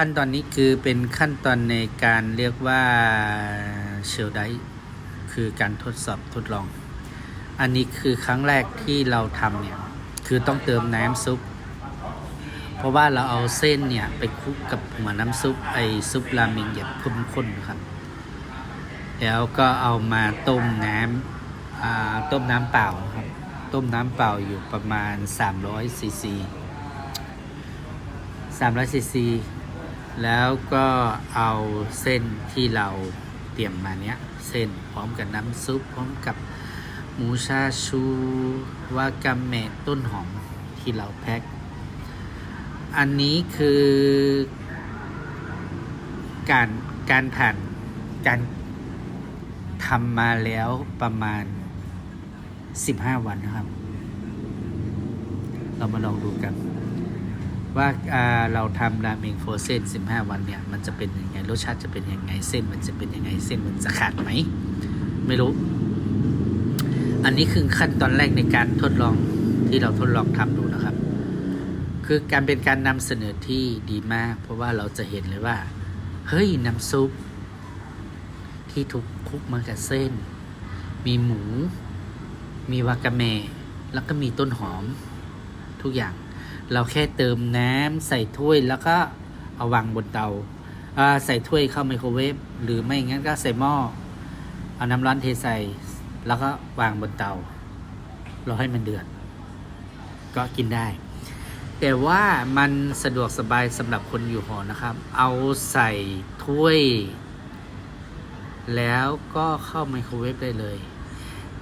ขั้นตอนนี้คือเป็นขั้นตอนในการเรียกว่าเชลไดคือการทดสอบทดลอง อันนี้คือครั้งแรกที่เราทำเนี่ย คือต้องเติมน้ำซุป เพราะว่าเราเอาเส้นเนี่ยไปคลุกกับเหมือนน้ำซุปไอซุปราเมงแบบข้นๆครับ แล้วก็เอามาต้มน้ำต้มน้ำเปล่าครับ ต้มน้ำเปล่าอยู่ประมาณ300ซีซี300ซีซี แล้วก็เอาเส้นที่เราเตรียมมาเนี้ย เส้นพร้อมกับน้ำซุปพร้อมกับหมูชาชูวากาเมะต้นหอมที่เราแพ็ค อันนี้คือการการผ่านการทำมาแล้วประมาณ 15 วันนะครับ เรามาลองดูกัน ว่าาเราทำราเมงโฟรเซน15 วันเนี่ย มันจะเป็นยังไงรสชาติจะเป็นยังไงเส้น มันจะเป็นยังไงเส้นมันจะขาดไหมไม่รู้ อันนี้คือขั้นตอนแรกในการทดลองที่เราทดลองทำดูนะครับ คือการเป็นการนำเสนอที่ดีมาก เพราะว่าเราจะเห็นเลยว่า เฮ้ยน้ำซุป ที่ถูกคุกมากับเส้น มีหมู มีวากาเม แล้วก็มีต้นหอมทุกอย่าง เราแค่เติมน้ำใส่ถ้วยแล้วก็เอาวางบนเตาใส่ถ้วยเข้าไมโครเวฟหรือไม่งั้นก็ใส่หม้อเอาน้ำร้อนเทใส่แล้วก็วางบนเตา รอให้มันเดือด ก็กินได้ แต่ว่ามันสะดวกสบายสำหรับคนอยู่หอนะครับ เอาใส่ถ้วย แล้วก็เข้าไมโครเวฟได้เลย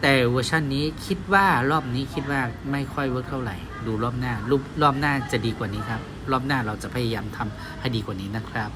แต่เวอร์ชันนี้คิดว่ารอบนี้คิดว่าไม่ค่อยเวิร์กเท่าไหร่ ดูรอบหน้ารูปรอบหน้าจะดีกว่านี้ครับ รอบหน้าเราจะพยายามทำให้ดีกว่านี้นะครับ